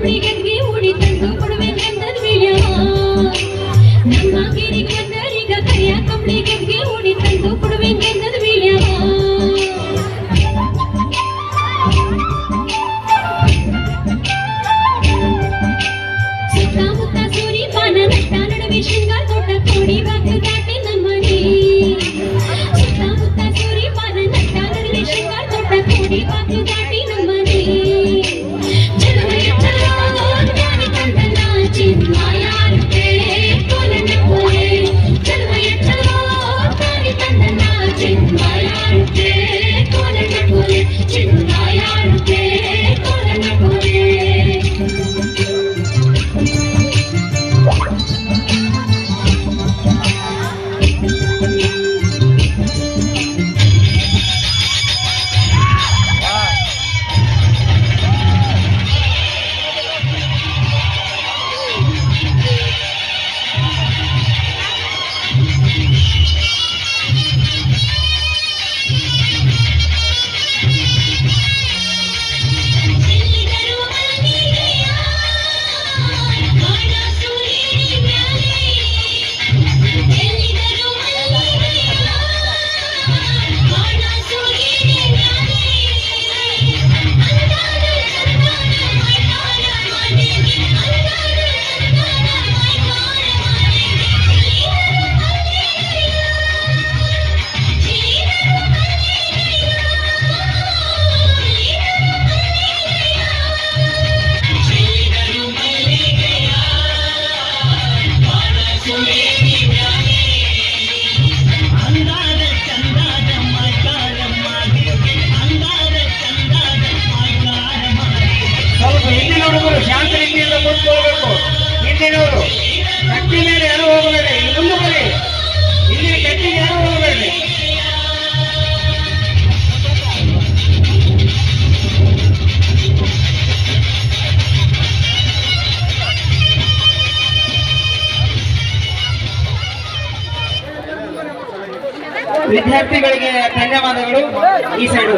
Please ವಿದ್ಯಾರ್ಥಿಗಳಿಗೆ ಧನ್ಯವಾದಗಳು ಈ ಸೈಡ್